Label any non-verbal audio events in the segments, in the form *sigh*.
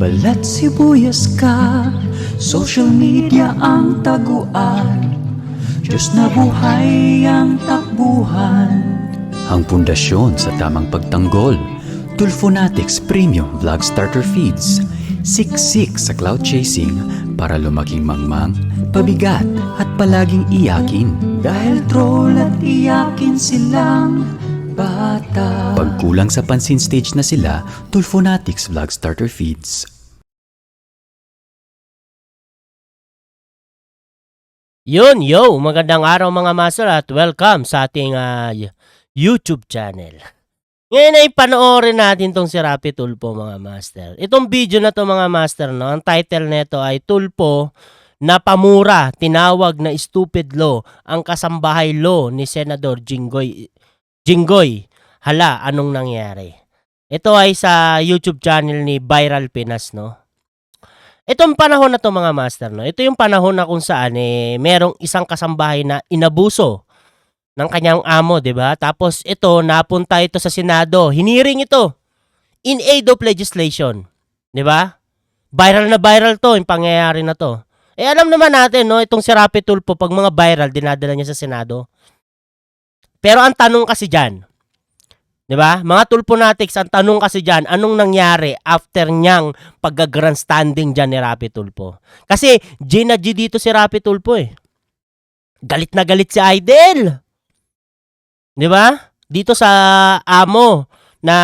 Balat sibuyas ka, social media ang taguan. Diyos na buhay ang takbuhan. Ang pundasyon sa tamang pagtanggol Tulfonatics Premium Vlog Starter Feeds. Siksik sa cloud chasing para lumaking mangmang, pabigat at palaging iyakin. Dahil troll at iyakin silang bata Pag kulang sa pansin stage na sila, Tulfonatics Vlog Starter Feeds Yun, yo! Magandang araw mga master at welcome sa ating ah, YouTube channel. Ngayon ay panoorin natin tong si Rapi Tulpo mga master. Itong video na to mga master, no, ang title nito ay Tulpo na pamura, tinawag na stupid law, ang kasambahay law ni Senador Jinggoy. Jinggoy, hala, anong nangyari? Ito ay sa YouTube channel ni Viral Pinas, no? Itong panahon na to mga master, no? Ito yung panahon na kung saan eh, merong isang kasambahay na inabuso ng kanyang amo, 'di ba? Tapos ito napunta ito sa Senado, hiniring ito in aid of legislation, 'di ba? Viral na viral 'to, yung pangyayari na 'to. Eh alam naman natin, no, itong si Rapi Tulfo pag mga viral dinadala niya sa Senado. Pero ang tanong kasi diyan, 'di ba? Mga Tulfonatics, ang tanong kasi diyan, anong nangyari after niyang pagga-grandstanding diyan ni Rapi Tulfo? Kasi G G dito si Rapi Tulfo eh. Galit na galit si Idol. 'Di ba? Dito sa amo na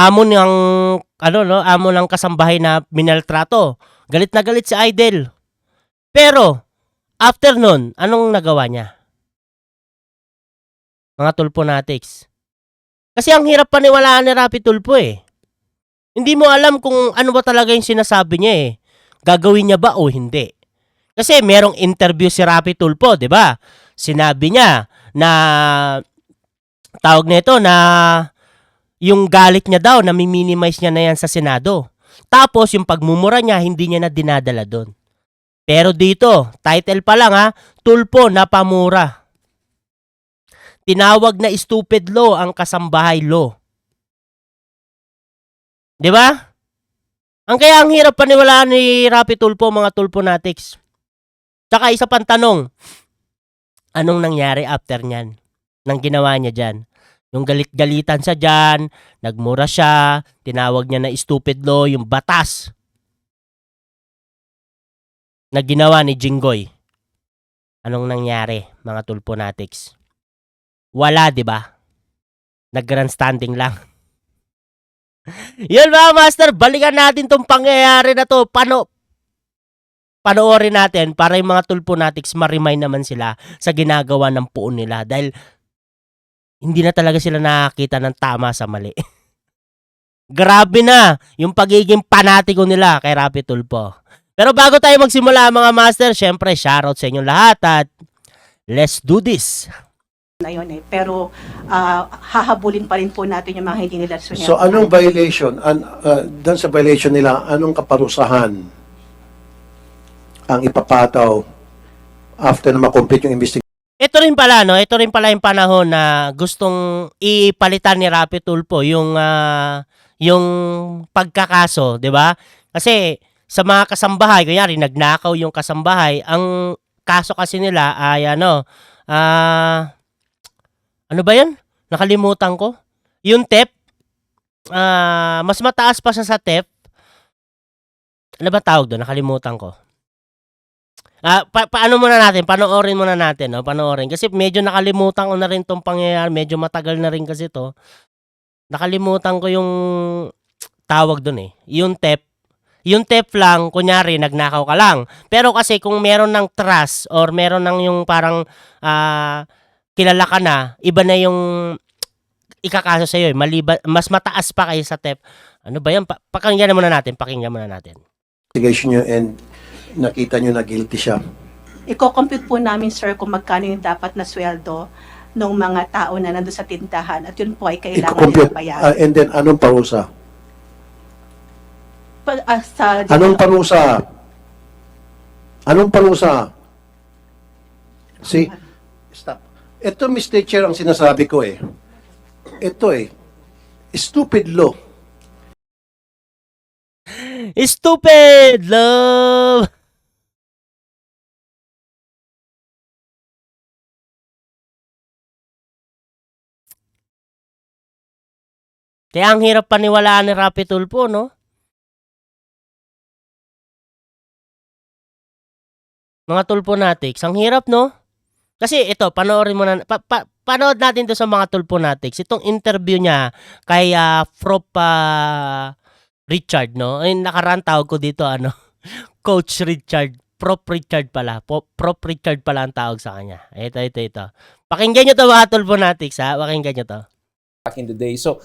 amo ng ano no, amo ng kasambahay na minaltrato. Galit na galit si Idol. Pero after nun, anong nagawa niya? Mga tulponatics. Kasi ang hirap paniwalaan ni Rapi Tulpo eh. Hindi mo alam kung ano ba talaga yung sinasabi niya eh. Gagawin niya ba o hindi. Kasi merong interview si Rapi Tulpo, 'di ba? Sinabi niya na tawag nito na yung galit niya daw na minimize niya na yan sa Senado. Tapos yung pagmumura niya hindi niya na dinadala doon. Pero dito, title pa lang ha, Tulpo na pamura. Tinawag na stupid law ang kasambahay law. 'Di ba? Ang kaya ang hirap paniwalaan ni Rapi Tulpo mga Tulponatics. Tsaka isa pang tanong, anong nangyari after niyan? Nang ginawa niya dyan? Yung galit-galitan sa dyan, nagmura siya, tinawag niya na stupid law, yung batas na ginawa ni Jinggoy. Anong nangyari, mga Tulponatics? Wala, di ba? Nag-grandstanding lang. Yan mga master, balikan natin tong pangyayari na to. Pano, panoorin natin para yung mga tulponatics ma-remind naman sila sa ginagawa ng puon nila dahil hindi na talaga sila nakakita ng tama sa mali. *laughs* Grabe na yung pagiging panatiko nila kay Rapi Tulpo. Pero bago tayo magsimula mga master, syempre shoutout sa inyong lahat at let's do this. Na yun eh. Pero ah, hahabulin pa rin po natin yung mga hindi nila sunyap. So anong violation? An, uh, doon sa violation nila, anong kaparusahan ang ipapataw after na makomplete yung investigation? Ito rin pala, no? Ito rin pala yung panahon na gustong ipalitan ni Rapi Tulpo yung ah, yung pagkakaso, 'di ba? Kasi sa mga kasambahay, kunyari nagnakaw yung kasambahay, ang kaso kasi nila ay ano, ah ano ba 'yan? Nakalimutan ko. Yung TEP ah mas mataas pa siya sa TEP. Ano ba tawag doon? Nakalimutan ko. Ah, pa- paano muna natin? Panoorin muna natin, no? Panoorin. Kasi medyo nakalimutan ko na rin tong pangyayari. Medyo matagal na rin kasi to. Nakalimutan ko yung tawag doon eh. Yung TEP. Yung TEP lang, kunyari, nagnakaw ka lang. Pero kasi kung meron ng trust or meron ng yung parang ah, kilala ka na, iba na yung ikakaso sa'yo eh. Maliban, mas mataas pa kayo sa TEP. Ano ba yan? Pa- pakinggan muna natin. Pakinggan muna natin. nyo and nakita nyo na guilty siya. Iko-compute po namin, sir, kung magkano yung dapat na sweldo ng mga tao na nandun sa tindahan at yun po ay kailangan I-compute. nila bayaran. Uh, and then anong parusa? Pa- ah, sa, Anong parusa? Anong parusa? See? Stop. Ito, Mr. Chair, ang sinasabi ko eh. Ito eh. Stupid law. Stupid love! Kaya ang hirap paniwalaan ni Rapi Tulfo, no? Mga tulponatics, ang hirap, no? Kasi ito, panoorin mo na, pa, pa- panood natin to sa mga tulponatics. Itong interview niya kay Prop ah, Richard, no? Ay, nakaraan tawag ko dito, ano? *laughs* Coach Richard. Prop Richard pala. Po, Prop Richard pala ang tawag sa kanya. Ito, ito, ito. Pakinggan nyo to mga tulponatics, ha? Pakinggan nyo to. back in the day. So,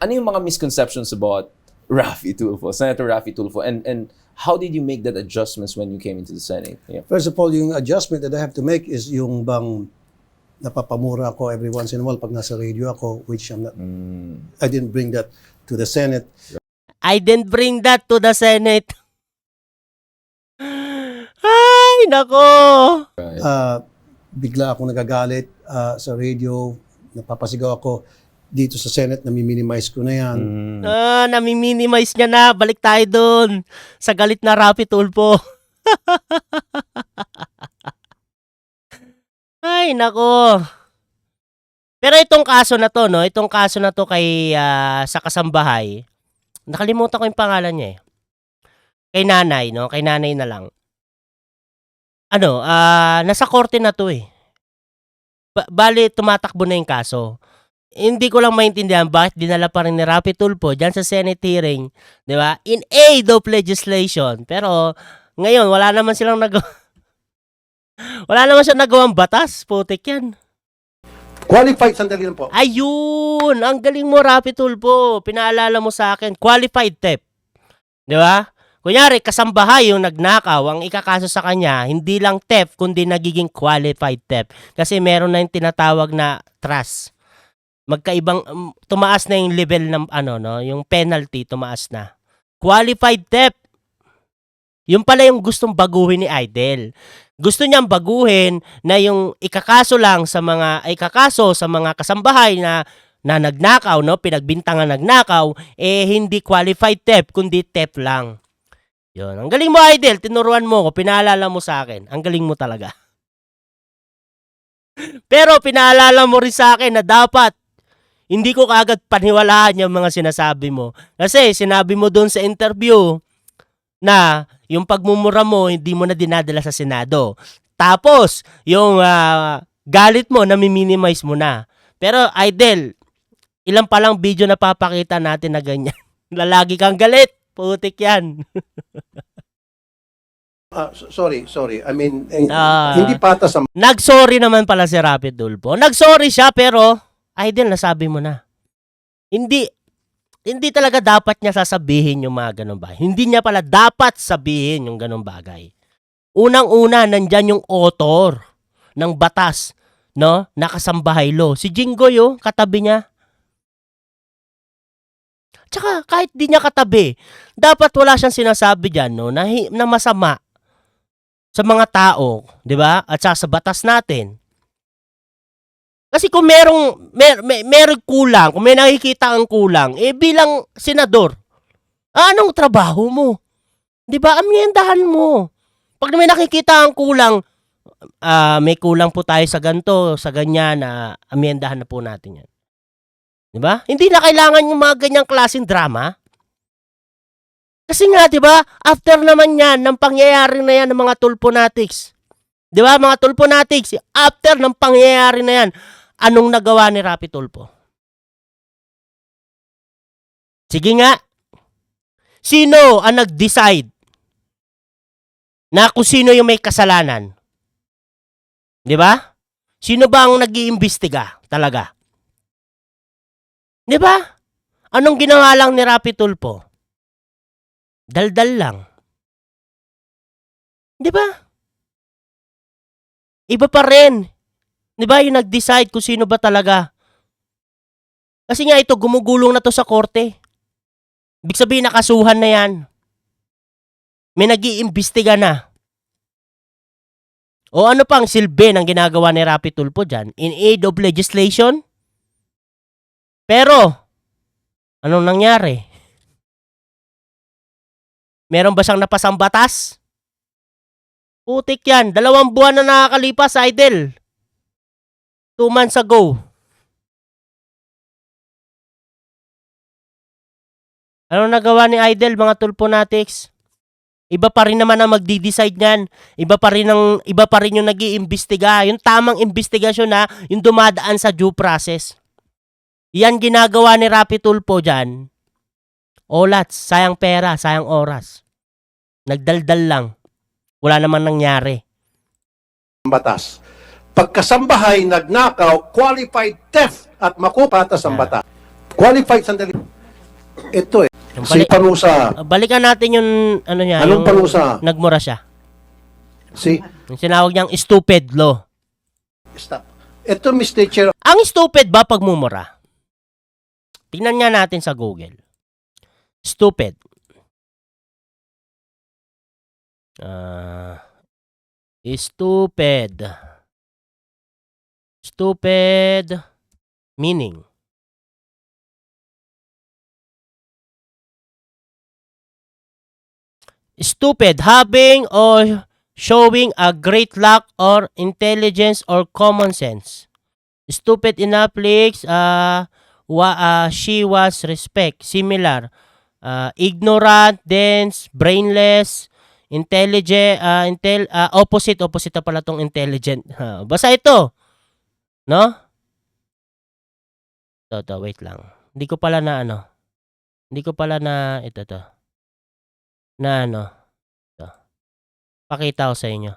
ano yung mga misconceptions about Rafi Tulfo, Senator Rafi Tulfo, and and how did you make that adjustments when you came into the Senate? Yeah. First of all, yung adjustment that I have to make is yung bang napapamura ako every once in a while pag nasa radio ako, which I'm not, I didn't bring that to the Senate. I didn't bring that to the Senate. Ay, nako. Uh, bigla akong nagagalit uh, sa radio, napapasigaw ako dito sa Senate, nami-minimize ko na yan. Ah, nami-minimize niya na. Balik tayo doon. Sa galit na Rapi Tulpo. *laughs* Ay, nako. Pero itong kaso na to, no? Itong kaso na to kay ah, sa kasambahay. Nakalimutan ko yung pangalan niya eh. Kay nanay, no? Kay nanay na lang. Ano, ah, nasa korte na to eh. Ba- bali, tumatakbo na yung kaso hindi ko lang maintindihan bakit dinala pa rin ni Rapi Tulfo dyan sa Senate hearing, di ba? In aid of legislation. Pero ngayon, wala naman silang nagawa. *laughs* wala naman siya nagawang batas. Putik yan. Qualified, sandali lang po. Ayun! Ang galing mo, Rapi Tulfo. Pinaalala mo sa akin. Qualified theft. Di ba? Kunyari, kasambahay yung nagnakaw, ang ikakaso sa kanya, hindi lang theft, kundi nagiging qualified theft. Kasi meron na yung tinatawag na trust. Magkaibang, um, tumaas na yung level ng, ano, no, yung penalty, tumaas na. Qualified theft. Yung pala yung gustong baguhin ni Idol. Gusto niyang baguhin na yung ikakaso lang sa mga, ikakaso sa mga kasambahay na na nagnakaw, no, pinagbintangan nagnakaw, eh hindi qualified theft, kundi theft lang. Yun. Ang galing mo, Idol. Tinuruan mo ko. Pinaalala mo sa akin. Ang galing mo talaga. *laughs* Pero pinaalala mo rin sa akin na dapat hindi ko kaagad paniwalaan yung mga sinasabi mo. Kasi sinabi mo doon sa interview na yung pagmumura mo hindi mo na dinadala sa Senado. Tapos, yung ah, galit mo, nami-minimize mo na. Pero, Idol, ilang palang video na papakita natin na ganyan. *laughs* Lalagi kang galit. Putik yan. *laughs* Ah, s- sorry, sorry. I mean, Ah. hindi patas sa Nag-sorry naman pala si Rapid Tulpo. Nag-sorry siya pero idol nasabi mo na. Hindi hindi talaga dapat niya sasabihin yung mga ganun bagay. Hindi niya pala dapat sabihin yung ganun bagay. Unang-una, nandyan yung author ng batas, no? Nakasambahay law. Si Jinggoy, oh, katabi niya. Tsaka, kahit di niya katabi, dapat wala siyang sinasabi dyan, no? Na, na masama sa mga tao, 'di ba? At saka sa batas natin. Kasi kung merong mer, mer, merong kulang, kung may nakikita ang kulang, eh bilang senador, ah, anong trabaho mo? 'Di ba? Amyendahan mo. Pag may nakikita ang kulang, ah, may kulang po tayo sa ganto, sa ganyan na amyendahan na po natin 'yan. 'Di ba? Hindi na kailangan yung mga ganyang klaseng drama. Kasi nga, di ba, after naman yan, ng pangyayari na yan ng mga tulponatics. Di ba, mga tulponatics, after ng pangyayari na yan, anong nagawa ni Rapi Tulpo? Sige nga, sino ang nag-decide na kung sino yung may kasalanan? Di ba? Sino ba ang nag-iimbestiga talaga? Di ba? Anong ginawa lang ni Rapi Tulpo? Daldal lang. 'Di ba? Iba pa rin. 'Di ba yung nag-decide kung sino ba talaga? Kasi nga ito, gumugulong na to sa korte. Ibig sabihin, nakasuhan na yan. May nag-iimbestiga na. O ano pang silbi ng ginagawa ni Rapi Tulfo dyan? In aid of legislation? Pero, anong nangyari? Meron ba siyang napasang batas? Putik yan. Dalawang buwan na nakakalipas, Idol. Two months ago. Ano nagawa ni Idol, mga tulponatics? Iba pa rin naman ang magdi-decide niyan. Iba pa rin ang iba pa rin yung nag-iimbestiga. Yung tamang investigasyon na yung dumadaan sa due process. Yan ginagawa ni Rapi Tulpo diyan. Olats, sayang pera, sayang oras. Nagdaldal lang. Wala namang nangyari. batas. Pagkasambahay, nagnakaw, qualified theft at makupatas ang Yeah. batas. Qualified, sandali. Ito eh. Yung Si bali- Parusa. Ah, balikan natin yung ano niya, Anong yung parusa? nagmura siya. Si, Yung sinawag niyang stupid law. stop. Ito, Mr. Chair, Ang stupid ba pagmumura? Tingnan nga natin sa Google. Stupid. Ah, stupid. Stupid meaning. Stupid having or showing a great lack or intelligence or common sense. Stupid enough leaks uh, wa, uh, she was respect similar uh, ignorant dense brainless intelligent uh, intel uh, opposite opposite na pala tong intelligent Ha, basta ito no? To to wait lang. Hindi ko pala na ano. Hindi ko pala na ito to. Na ano. To pakita ko sa inyo.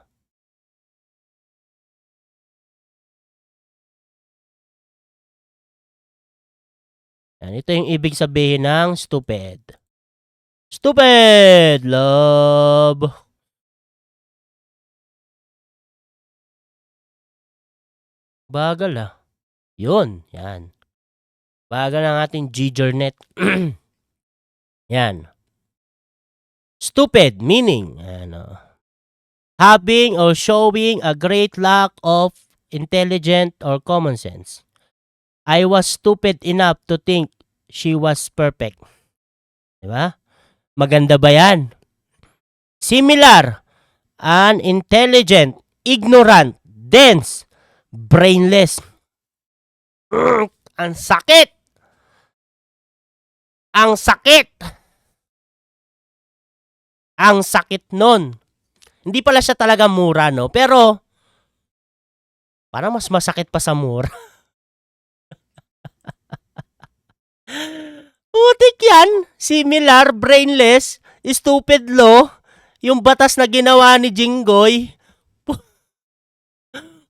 Yan, ito yung ibig sabihin ng stupid. Stupid, love. Bagal ah. Yun, yan. Bagal ang ating Gjournet. *clears throat* yan. Stupid, meaning, ano, having or showing a great lack of intelligent or common sense. I was stupid enough to think she was perfect. Diba? Maganda ba yan? Similar, unintelligent, ignorant, dense, brainless. Ang sakit! Ang sakit! Ang sakit nun. Hindi pala siya talaga mura, no? Pero, parang mas masakit pa sa mura. *laughs* Putik yan. Similar, brainless, stupid law. Yung batas na ginawa ni Jinggoy.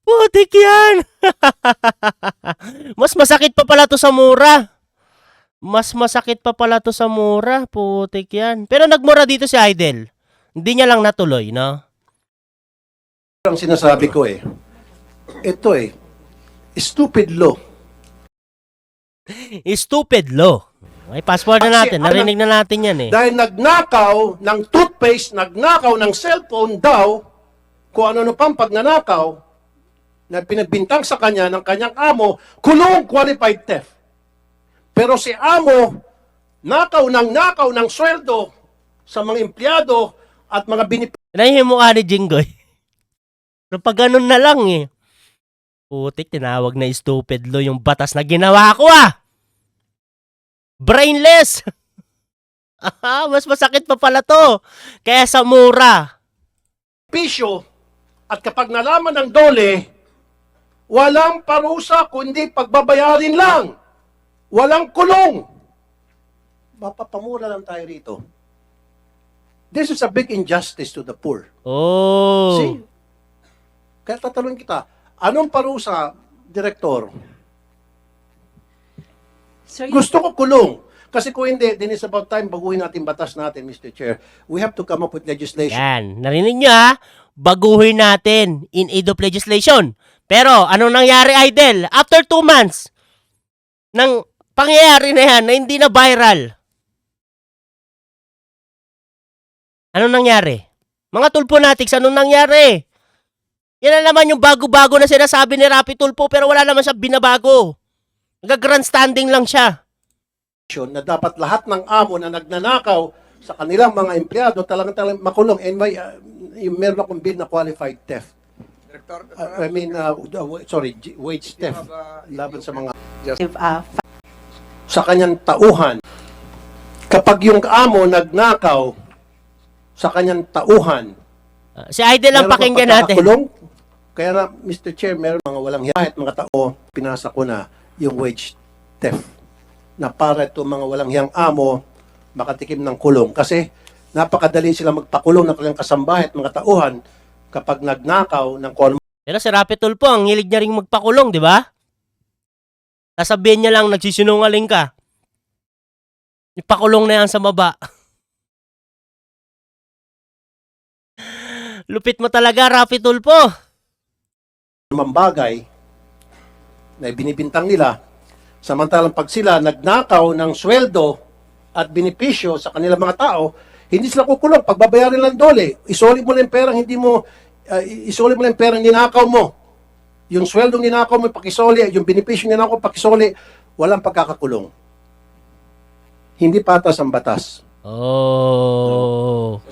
Pu- Putik yan. *laughs* Mas masakit pa pala to sa mura. Mas masakit pa pala to sa mura. Putik yan. Pero nagmura dito si Idol. Hindi niya lang natuloy, no? ang sinasabi ko eh. Ito eh. Stupid law. *laughs* Stupid law. May passport na natin. Narinig na natin yan eh. Dahil nagnakaw ng toothpaste, nagnakaw ng cellphone daw, kung ano-ano pang pagnanakaw, na pinagbintang sa kanya ng kanyang amo, kulong qualified theft. Pero si amo, nakaw ng nakaw ng sweldo sa mga empleyado at mga binip Yan yung mukha ni Jinggoy. *laughs* Pero pag ganun na lang eh. Putik, tinawag na stupid lo yung batas na ginawa ko ah! Brainless! *laughs* Ah, Mas masakit pa pala to. Kaya sa mura. pisyo at kapag nalaman ng dole, walang parusa kundi pagbabayarin lang. Walang kulong. Mapapamura lang tayo rito. This is a big injustice to the poor. Oh. See? Kaya tatanungin kita, anong parusa, Direktor? Sir, Gusto ko kulong. Kasi kung hindi, then it's about time baguhin natin batas natin, Mr. Chair. We have to come up with legislation. Yan. Narinig nyo ha? Baguhin natin in aid of legislation. Pero, anong nangyari, Idol? After two months ng pangyayari na yan na hindi na viral. Anong nangyari? Mga tulponatics, anong nangyari? Yan na naman yung bago-bago na sinasabi ni Rapi Tulpo pero wala naman siya binabago. Nag-grandstanding lang siya. Na dapat lahat ng amo na nagnanakaw sa kanilang mga empleyado talagang talagang makulong. And may, uh, yung meron akong bill na qualified theft. Uh, I mean, uh, uh, sorry, wage theft. Laban sa mga uh, sa kanyang tauhan. Kapag yung amo nagnakaw sa kanyang tauhan, si Idol ang meron pakinggan natin. Kaya na, Mr. Chair, meron mga walang hiya at mga tao, pinasa ko na yung wage theft. Na para ito mga walang hiyang amo, makatikim ng kulong. Kasi napakadali sila magpakulong ng kanilang kasambahay at mga tauhan kapag nagnakaw ng ano Pero si Rapi Tulpo, ang hilig niya ring magpakulong, di ba? Sasabihin niya lang, nagsisinungaling ka. Ipakulong na yan sa baba. *laughs* Lupit mo talaga, Rapi Tulpo. bagay na binibintang nila, samantalang pag sila nagnakaw ng sweldo at benepisyo sa kanilang mga tao, hindi sila kukulong. Pagbabayarin lang dole, isoli mo lang yung perang hindi mo, uh, isoli mo lang yung perang ninakaw mo. Yung sweldo ninakaw mo, pakisoli, yung benepisyo ninakaw, pakisoli, walang pagkakakulong. Hindi patas ang batas. Oh.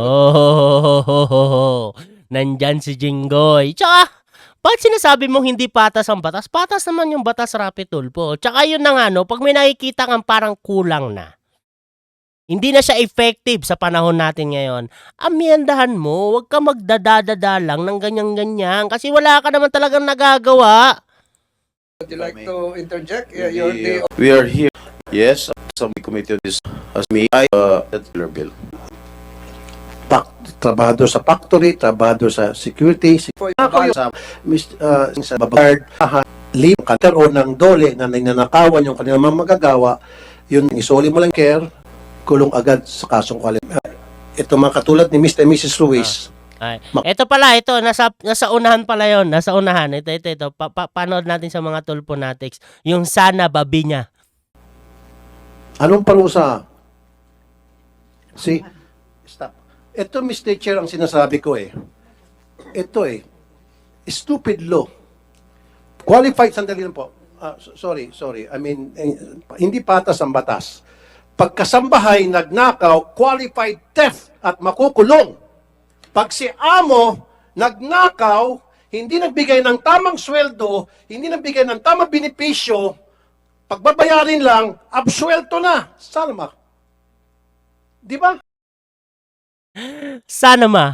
Oh. Nandyan si Jinggoy. Tsaka, bakit sinasabi mong hindi patas ang batas? Patas naman yung batas, Rapi Tulpo. Tsaka yun na nga, no, pag may nakikita kang parang kulang na, hindi na siya effective sa panahon natin ngayon, amyendahan mo, huwag ka magdadadada lang ng ganyan-ganyan kasi wala ka naman talagang nagagawa. Would you like to interject? Yeah, your day We are here, yes, some committee on this as me, I, uh, that bill. Pak, trabahador sa factory, trabahador sa security, yung sa, uh, sa babard, lim, kateron ng dole na nananakawan yung kanilang mga magagawa, yun, isoli mo lang care, kulong agad sa kasong kwalim. Uh, ito mga katulad ni Mr. and Mrs. Ruiz, Ay, Ma- ito pala, ito, nasa, nasa unahan pala yon nasa unahan. Ito, ito, ito. Pa, pa, panood natin sa mga tulponatics. Yung sana babi niya. anong parusa? See? Ito, Mr. Chair, ang sinasabi ko eh. Ito eh. Stupid law. Qualified, sandali lang po. So- sorry, sorry. I mean, eh, hindi patas ang batas. Pagkasambahay, nagnakaw, qualified theft at makukulong. Pag si amo nagnakaw, hindi nagbigay ng tamang sweldo, hindi nagbigay ng tamang benepisyo, pagbabayarin lang, absuelto na. Salma. Di ba? Sana ma.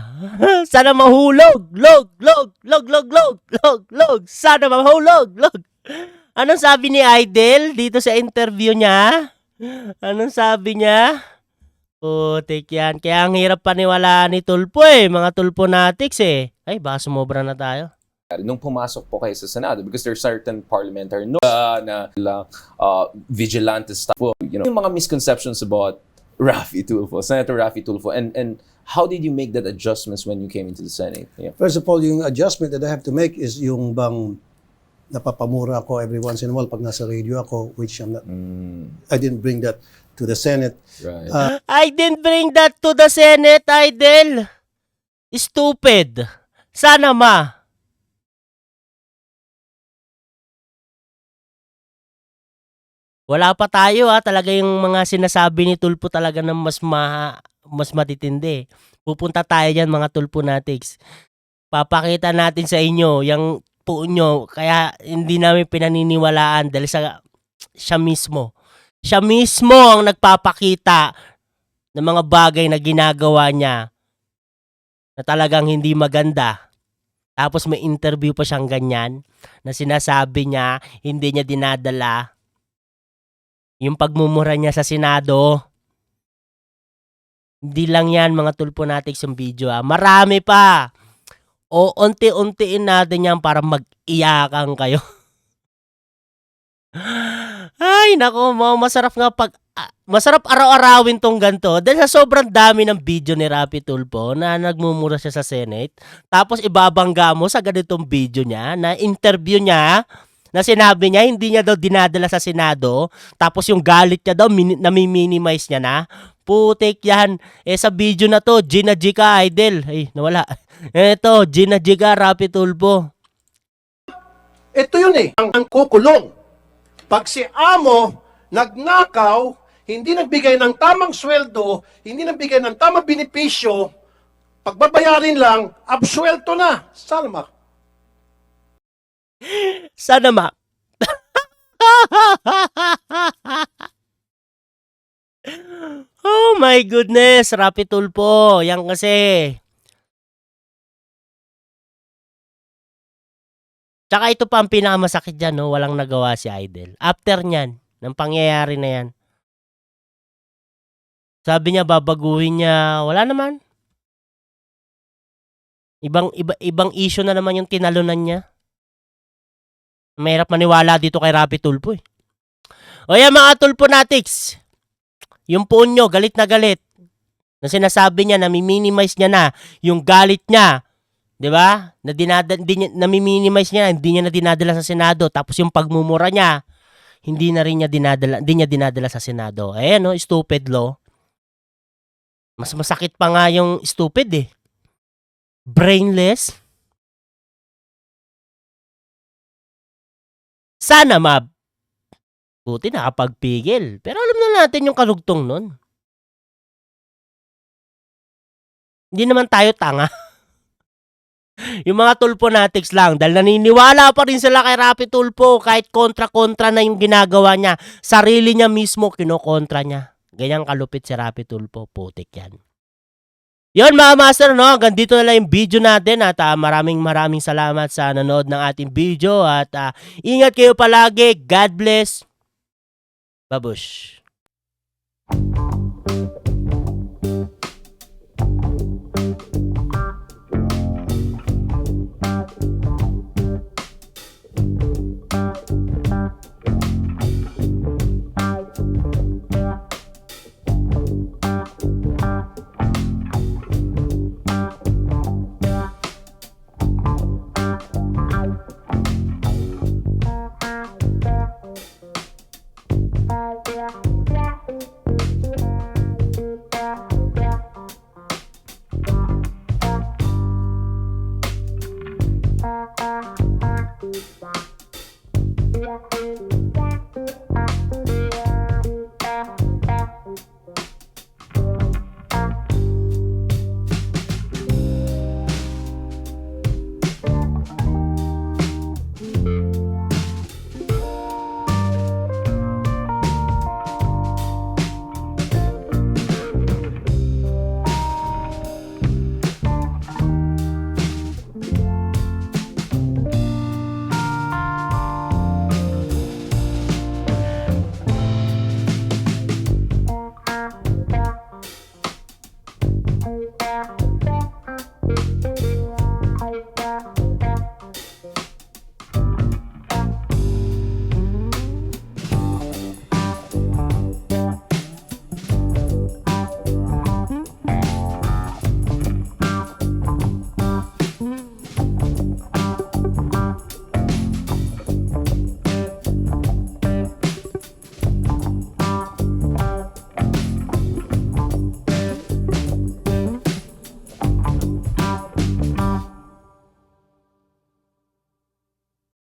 Sana mahulog. Log, log, log, log, log, log, log. Sana mahulog, log. Anong sabi ni Idol dito sa interview niya? Anong sabi niya? Putik yan. Kaya ang hirap paniwalaan ni Tulpo eh. Mga Tulponatics eh. Ay, baka sumobra na tayo. nung pumasok po kayo sa Senado because there's certain parliamentary no uh, na lang uh, vigilante stuff you know yung mga misconceptions about Rafi Tulfo Senator Rafi Tulfo and and how did you make that adjustments when you came into the Senate yeah. First of all, yung adjustment that I have to make is yung bang napapamura ako every once in a while pag nasa radio ako, which I'm not, I didn't bring that to the Senate. right I didn't bring that to the Senate, Idol. Stupid. Sana ma. Wala pa tayo ha, talaga yung mga sinasabi ni Tulpo talaga ng mas ma mas matitindi. Pupunta tayo diyan mga Tulponatics. Papakita natin sa inyo yung po nyo kaya hindi namin pinaniniwalaan dahil sa siya mismo. Siya mismo ang nagpapakita ng mga bagay na ginagawa niya na talagang hindi maganda. Tapos may interview pa siyang ganyan na sinasabi niya hindi niya dinadala yung pagmumura niya sa Senado. Hindi lang yan mga tulponatics yung video ah. Marami pa. O unti-untiin natin yan para mag-iyakan kayo. *laughs* Ay, nako, masarap nga pag ah, masarap araw-arawin tong ganto dahil sa sobrang dami ng video ni Rapi Tulpo na nagmumura siya sa Senate. Tapos ibabangga mo sa ganitong video niya na interview niya na sinabi niya hindi niya daw dinadala sa Senado. Tapos yung galit niya daw mini- nami-minimize niya na. Putik yan. Eh sa video na to, Gina Jika Idol. Ay, nawala. *laughs* Eto, Gina Jika Rapi Tulpo. Ito yun eh, ang, ang kukulong. Pag si amo nagnakaw, hindi nagbigay ng tamang sweldo, hindi nagbigay ng tamang benepisyo, pagbabayarin lang, absuelto na. Salma. Sana ma. *laughs* oh my goodness, Rapi Tulpo. Yan kasi. Tsaka ito pa ang pinakamasakit dyan, no? Walang nagawa si Idol. After nyan, ng pangyayari na yan, sabi niya babaguhin niya, wala naman. Ibang iba, ibang issue na naman yung tinalunan niya. Mahirap maniwala dito kay Rapi Tulpo eh. O yan mga Tulpo Natics. Yung phone nyo, galit na galit. Na sinasabi niya, nami-minimize niya na yung galit niya. 'Di ba? Na dinada, di nami-minimize niya, hindi niya na dinadala sa Senado. Tapos yung pagmumura niya, hindi na rin niya dinadala, hindi niya dinadala sa Senado. Ayan no, stupid law. Mas masakit pa nga yung stupid eh. Brainless. Sana mab. Buti nakapagpigil. Pero alam na natin yung karugtong nun. Hindi naman tayo tanga. *laughs* yung mga tulpo natics lang dahil naniniwala pa rin sila kay Rapi Tulpo kahit kontra-kontra na yung ginagawa niya. Sarili niya mismo kinokontra niya. Ganyang kalupit si Rapi Tulpo. Putik yan. Yon mga master, no? Hanggang dito na lang yung video natin at ah, maraming maraming salamat sa nanood ng ating video at ah, ingat kayo palagi. God bless. Babush.